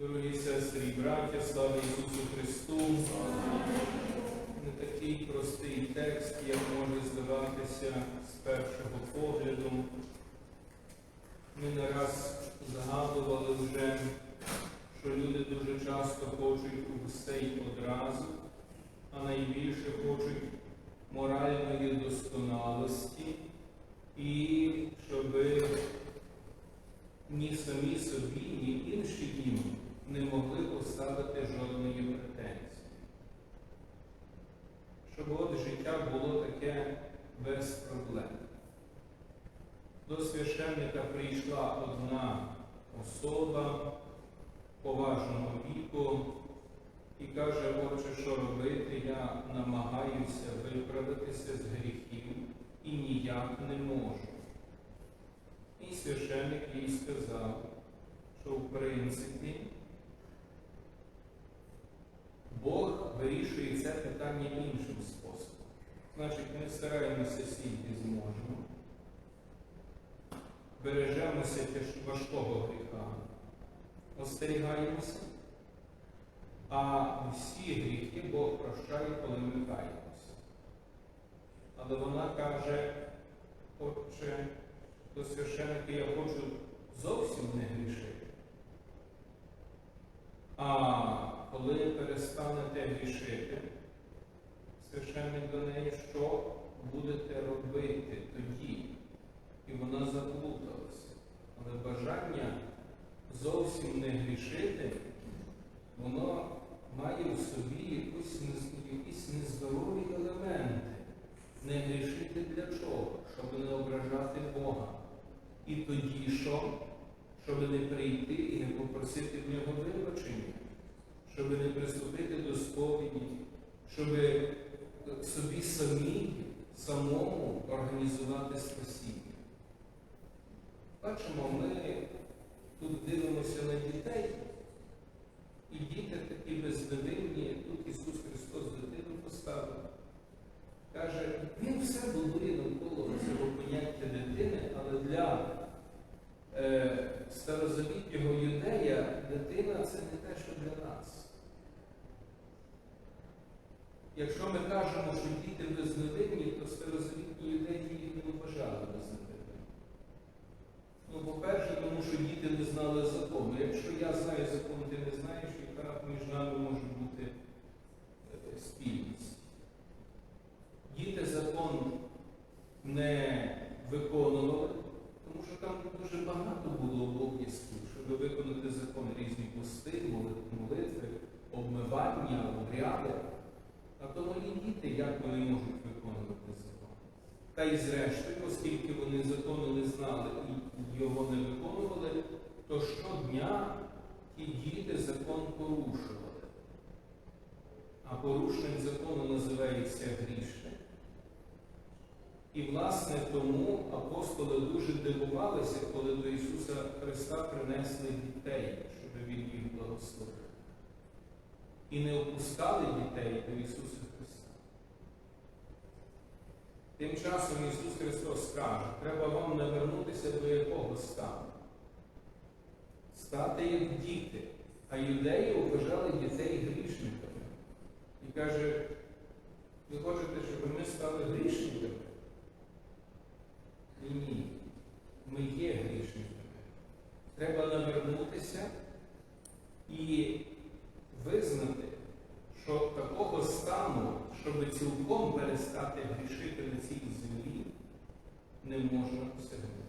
Дорогі сестри і браття, слава Ісусу Христу! Не такий простий текст, як може здаватися з першого погляду. Ми не раз згадували вже, що люди дуже часто хочуть усе й одразу, а найбільше хочуть моральної досконалості і щоби ні самі собі, ні інші їм не могли поставити жодної претензії. Щоб от життя було таке без проблем. До священника прийшла одна особа поважного віку і каже, отче, що робити, я намагаюся виправитися з гріхів і ніяк не можу. І священник їй сказав, що в принципі Бог вирішує це питання іншим способом. Значить, ми стараємося скільки зможемо, бережемося важкого гріха, остерігаємося, а всі гріхи Бог прощає, коли ми каємося. Але вона каже, отче, до священника я хочу зовсім не грішити. А коли перестанете грішити, священник до неї, що будете робити тоді? І вона заплуталася. Але бажання зовсім не грішити, воно має в собі якусь, якісь нездорові елементи. Не грішити для чого? Щоб не ображати Бога. І тоді що? Щоб не прийти і не попросити в нього вибачення, щоб не приступити до сповіді, щоб собі самі, самому організувати спасіння. Бачимо, ми тут дивимося на дітей, і діти такі безневинні, тут Ісус Христос дитину поставив. Каже, він все будує навколо цього поняття дитини, але для е, старозавітнього юдея дитина це не те, що для нас. Якщо ми кажемо, що діти безневинні, то старозавітні юдеї їх не вважали безневинними. Ну, по-перше, тому що діти не знали закону. Якщо я знаю закон, ти не знаєш, яка між нами може бути е, спільність. Діти закон не виконували, тому що там дуже багато було обов'язків, щоб виконати закон різні пости, молитви, обмивання, обряди. То малі діти, як вони можуть виконувати закон? Та й зрештою, оскільки вони закону не знали і його не виконували, то щодня ті діти закон порушували. А порушник закону називається грішник. І, власне, тому апостоли дуже дивувалися, коли до Ісуса Христа принесли дітей, щоб Він їх благословив. І не опускали дітей до Ісуса Христа. Тим часом Ісус Христос каже, треба вам навернутися до якого стану? Стати як діти. А юдеї вважали дітей грішниками. І каже, ви хочете, щоб ми стали грішниками? Ні. Ми є грішниками. Треба навернутися і визнати, що такого стану, щоб цілком перестати грішити на цій землі, не можна досягнути.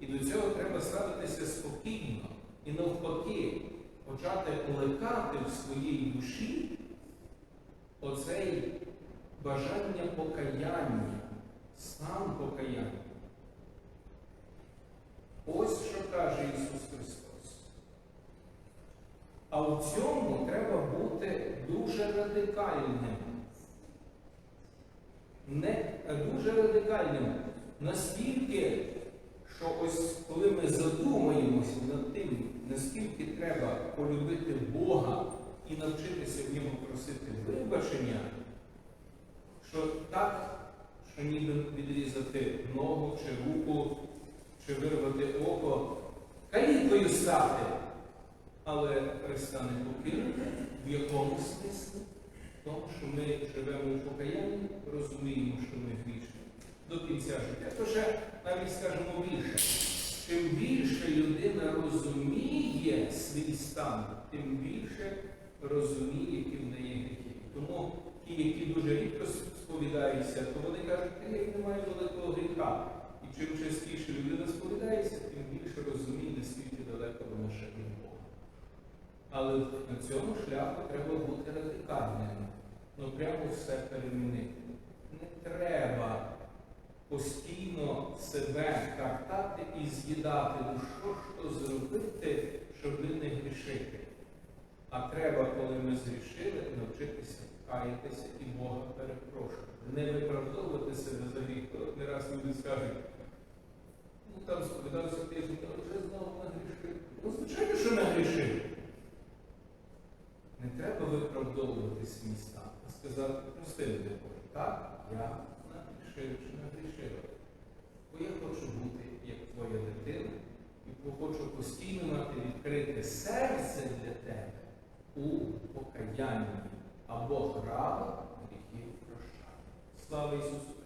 І до цього треба ставитися спокійно і навпаки почати плекати в своїй душі оцей бажання покаяння, стан покаяння. Ось що каже Ісус Христос. А цьому треба бути дуже радикальним. Не дуже радикальним. Настільки, що ось коли ми задумаємося над тим, наскільки треба полюбити Бога і навчитися в ньому просити вибачення, що так, що ніби відрізати ногу чи руку, чи вирвати око, калікою стати. Але Христа не покинути в якому смислі? Тому, що ми живемо у покаянні, розуміємо, що ми грішні до кінця життя. То ще навіть скажемо більше. Чим більше людина розуміє свій стан, тим більше розуміє, які в неї гріхи. Тому ті, які дуже рідко сповідаються, то вони кажуть, «Та я не маю великого гріха. І чим частіше людина сповідається, тим більше розуміє, наскільки далеко вона ще Бога. Але на цьому шляху треба бути радикальним. Ну прямо все перемінити. Не треба постійно себе картати і з'їдати. Ну що ж то зробити, щоб не грішити? А треба, коли ми згрішили, навчитися каятися і Бога перепрошувати. Не виправдовувати себе за гріх. Не раз люди скажуть, ну там сповідався тиждень, але вже знову нагрішив. Ну, звичайно, що нагрішив. Не треба виправдовувати міста, а сказати, прости мене Боже, так, я нагрішив чи нагрішила. Бо я хочу бути як твоя дитина, і хочу постійно мати відкрите серце для тебе у покаянні або грава гріхів прощання. Слава Ісусу!